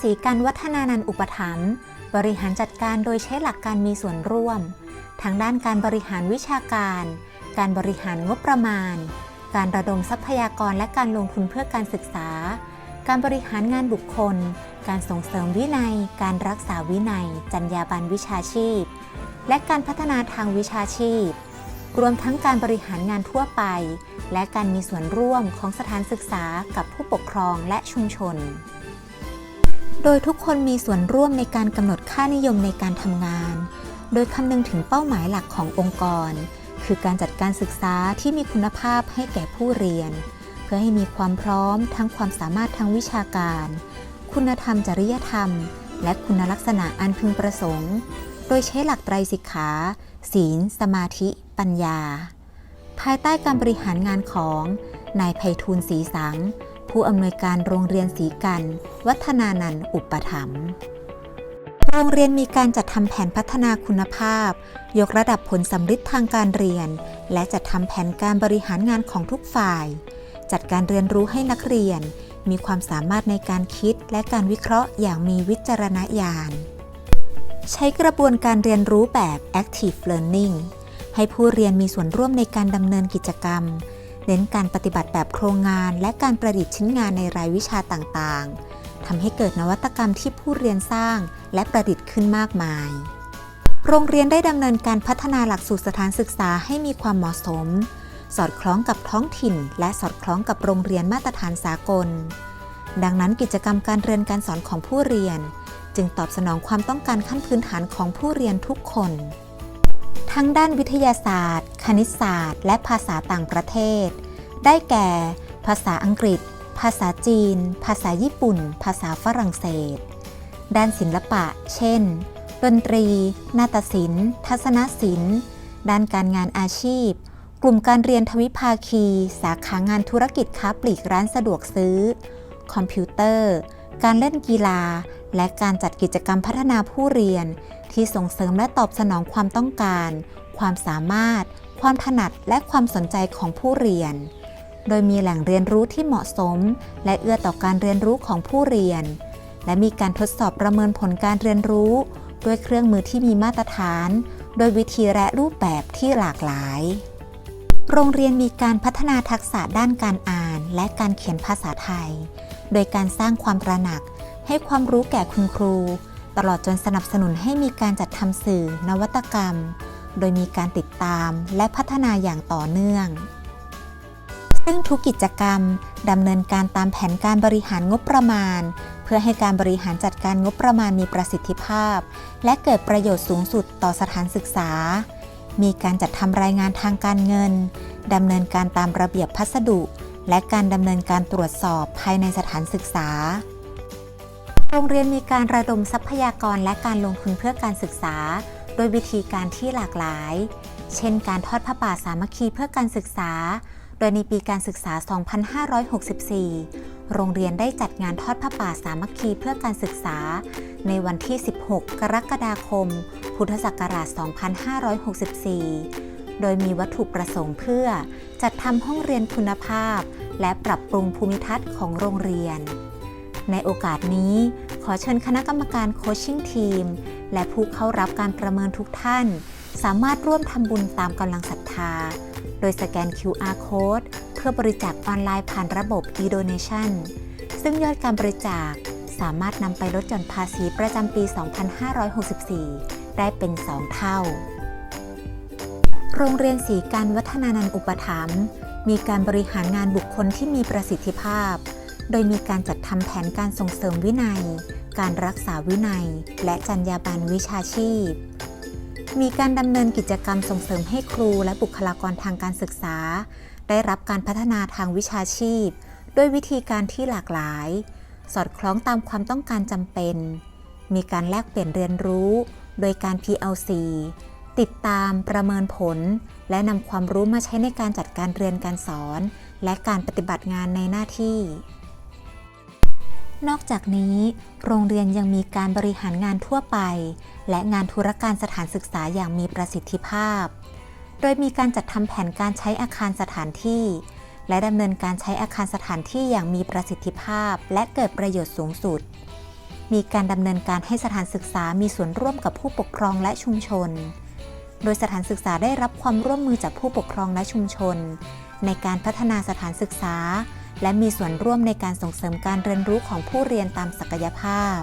ศรีการวัฒนานันท์อุปถัมภ์บริหารจัดการโดยใช้หลักการมีส่วนร่วมทั้งด้านการบริหารวิชาการ การบริหารงบประมาณ การระดมทรัพยากรและการลงทุนเพื่อการศึกษา การบริหารงานบุคคล การส่งเสริมวินัย การรักษาวินัย จรรยาบรรณวิชาชีพ และการพัฒนาทางวิชาชีพ รวมทั้งการบริหารงานทั่วไป และการมีส่วนร่วมของสถานศึกษากับผู้ปกครองและชุมชน โดยทุกคนมีส่วนร่วมในการกำหนดค่านิยมในการทำงาน โดยคำนึงถึงเป้าหมายหลักขององค์กร คือการจัดการศึกษาที่มีคุณภาพให้แก่ผู้เรียน เพื่อให้มีความพร้อมทั้งความสามารถทางวิชาการ คุณธรรมจริยธรรม และคุณลักษณะอันพึงประสงค์ โดยใช้หลักไตรสิกขา ศีล สมาธิ ปัญญา ภายใต้การบริหารงานของนายไพฑูรย์ศรีสัง ผู้อำนวยการโรงเรียนศรีกัน วัฒนานันท์อุปถัมภ์โรงเรียนมีการจัดทำแผนพัฒนาคุณภาพ ยกระดับผลสำฤทธิ์ทางการเรียน และจัดทำแผนการบริหารงานของทุกฝ่าย จัดการเรียนรู้ให้นักเรียน มีความสามารถในการคิดและการวิเคราะห์อย่างมีวิจารณญาณ ใช้กระบวนการเรียนรู้แบบ active learning ให้ผู้เรียนมีส่วนร่วมในการดำเนินกิจกรรม เน้นการปฏิบัติแบบโครงงาน และการประดิษฐ์ชิ้นงานในรายวิชาต่างๆ ทำให้เกิดนวัตกรรมที่ผู้เรียนสร้างและประดิษฐ์ขึ้นมากมาย โรงเรียนได้ดำเนินการพัฒนาหลักสูตรสถานศึกษาให้มีความเหมาะสม สอดคล้องกับท้องถิ่น และสอดคล้องกับโรงเรียนมาตรฐานสากล ดังนั้นกิจกรรมการเรียนการสอนของผู้เรียน จึงตอบสนองความต้องการขั้นพื้นฐานของผู้เรียนทุกคน ทั้งด้านวิทยาศาสตร์ คณิตศาสตร์ และภาษาต่างประเทศ ได้แก่ ภาษาอังกฤษ ภาษาจีน ภาษาญี่ปุ่น ภาษาฝรั่งเศส ด้านศิลปะ เช่น ดนตรี นาฏศิลป์ ทัศนศิลป์ ด้านการงานอาชีพ กลุ่มการเรียนทวิภาคี สาขางานธุรกิจค้าปลีกร้านสะดวกซื้อ คอมพิวเตอร์ การเล่นกีฬา และการจัดกิจกรรมพัฒนาผู้เรียน ที่ส่งเสริมและตอบสนองความต้องการ ความสามารถ ความถนัดและความสนใจของผู้เรียน โดยมีแหล่งเรียนรู้ที่เหมาะสม และเอื้อต่อการเรียนรู้ของผู้เรียน และมีการทดสอบประเมินผลการเรียนรู้ ด้วยเครื่องมือที่มีมาตรฐาน โดยวิธีและรูปแบบที่หลากหลาย โรงเรียนมีการพัฒนาทักษะด้านการอ่าน และการเขียนภาษาไทย โดยการสร้างความตระหนักให้ความรู้แก่คุณครู ตลอดจนสนับสนุนให้มีการจัดทำสื่อนวัตกรรม โดยมีการติดตามและพัฒนาอย่างต่อเนื่อง ซึ่งทุกกิจกรรมดำเนินการตามแผนการบริหารงบประมาณ เพื่อให้การบริหารจัดการงบประมาณมีประสิทธิภาพ และเกิดประโยชน์สูงสุดต่อสถานศึกษา มีการจัดทำรายงานทางการเงินดำเนินการตามระเบียบพัสดุ และการดำเนินการตรวจสอบภายในสถานศึกษา โรงเรียนมีการระดมทรัพยากรและการลงทุนเพื่อการศึกษา โดยวิธีการที่หลากหลาย เช่น การทอดผ้าป่าสามัคคีเพื่อการศึกษา โดยในปีการศึกษา 2564 โรงเรียนได้จัดงานทอดผ้าป่าสามัคคีเพื่อการศึกษา ในวันที่ 16 กรกฎาคม พุทธศักราช 2564 โดยมีวัตถุประสงค์เพื่อ จัดทำห้องเรียนคุณภาพ และปรับปรุงภูมิทัศน์ของโรงเรียน ในโอกาสนี้ขอเชิญคณะกรรมการโคชชิ่งทีม และผู้เข้ารับการประเมินทุกท่าน สามารถร่วมทำบุญตามกำลังศรัทธา โดยสแกน QR Code เพื่อบริจาคออนไลน์ผ่านระบบ e-donation ซึ่งยอดการบริจาคสามารถนำไปลดหย่อนภาษีประจำปี 2564 ได้เป็น 2 เท่า โรงเรียนศรีการวัฒนานันท์อุปถัมภ์มีการบริหารงานบุคคลที่มีประสิทธิภาพ โดยมีการจัดทำแผนการส่งเสริมวินัย การรักษาวินัย และจรรยาบรรณวิชาชีพ มีการดำเนินกิจกรรมส่งเสริมให้ครูและบุคลากรทางการศึกษา ได้รับการพัฒนาทางวิชาชีพ ด้วยวิธีการที่หลากหลาย สอดคล้องตามความต้องการจำเป็น มีการแลกเปลี่ยนเรียนรู้ โดยการ PLC ติดตามประเมินผล และนำความรู้มาใช้ในการจัดการเรียนการสอน และการปฏิบัติงานในหน้าที่ นอกจากนี้ โรงเรียนยังมีการบริหารงานทั่วไป และงานธุรการสถานศึกษาอย่างมีประสิทธิภาพ โดยมีการจัดทำแผนการใช้อาคารสถานที่ และดำเนินการใช้อาคารสถานที่อย่างมีประสิทธิภาพ และเกิดประโยชน์สูงสุด มีการดำเนินการให้สถานศึกษามีส่วนร่วมกับผู้ปกครองและชุมชน โดยสถานศึกษาได้รับความร่วมมือจากผู้ปกครองและชุมชน ในการพัฒนาสถานศึกษา และมีส่วนร่วมในการส่งเสริมการเรียนรู้ของผู้เรียนตามศักยภาพ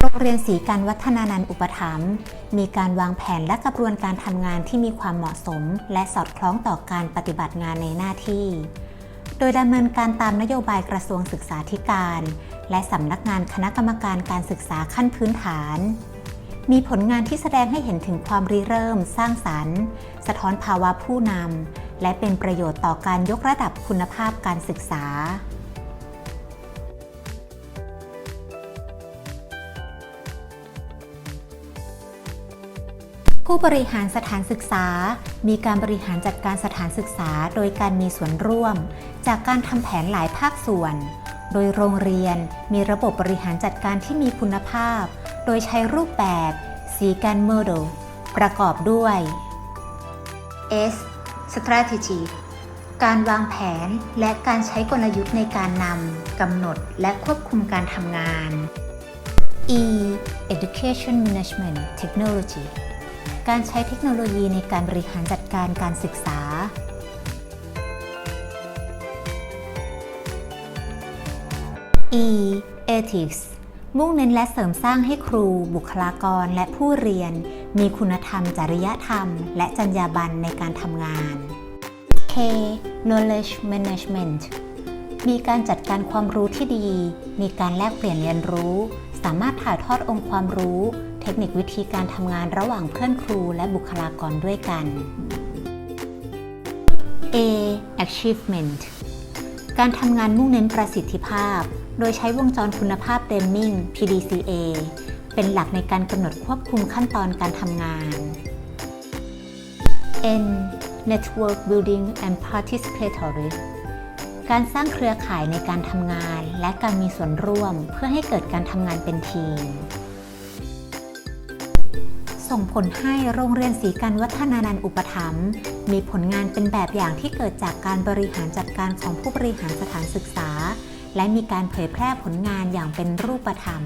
โรงเรียนศรีการวัฒนานันท์อุปถัมภ์มีการวางแผนและกระบวนการทำงานที่มีความเหมาะสม และสอดคล้องต่อการปฏิบัติงานในหน้าที่ โดยดำเนินการตามนโยบายกระทรวงศึกษาธิการ และสำนักงานคณะกรรมการการศึกษาขั้นพื้นฐาน มีผลงานที่แสดงให้เห็นถึงความริเริ่ม สร้างสรรค์ สะท้อนภาวะผู้นำและเป็นประโยชน์ต่อการยกระดับคุณภาพการศึกษา ผู้บริหารสถานศึกษา มีการบริหารจัดการสถานศึกษาโดยการมีส่วนร่วม จากการทำแผนหลายภาคส่วน โดยโรงเรียนมีระบบบริหารจัดการที่มีคุณภาพ โดยใช้รูปแบบสีการโมเดลประกอบด้วย S strategy การวางแผนและการใช้กลยุทธ์ในการนำกำหนดและควบคุมการทำงาน E education management technology การใช้เทคโนโลยีในการบริหารจัดการการศึกษา E ethics มุ่งเน้นและเสริมสร้างให้ครู บุคลากรและผู้เรียน มีคุณธรรม จริยธรรม และจรรยาบรรณในการทำงาน K knowledge management มีการจัดการความรู้ที่ดี มีการแลกเปลี่ยนเรียนรู้ สามารถถ่ายทอดองค์ความรู้ เทคนิควิธีการทำงานระหว่างเพื่อนครูและบุคลากรด้วยกัน A achievement การทำงานมุ่งเน้นประสิทธิภาพ โดยใช้วงจรคุณภาพเดมมิง PDCA เป็นหลักในการกำหนดควบคุมขั้นตอนการทำงาน N network building and participatory การสร้างเครือข่ายในการทำงาน และการมีส่วนร่วมเพื่อให้เกิดการทำงานเป็นทีม ส่งผลให้โรงเรียนศรีการวัฒนานันท์อุปถัมภ์ มีผลงานเป็นแบบอย่างที่เกิดจากการบริหารจัดการของผู้บริหารสถานศึกษา และมีการเผยแพร่ผลงานอย่างเป็นรูปธรรม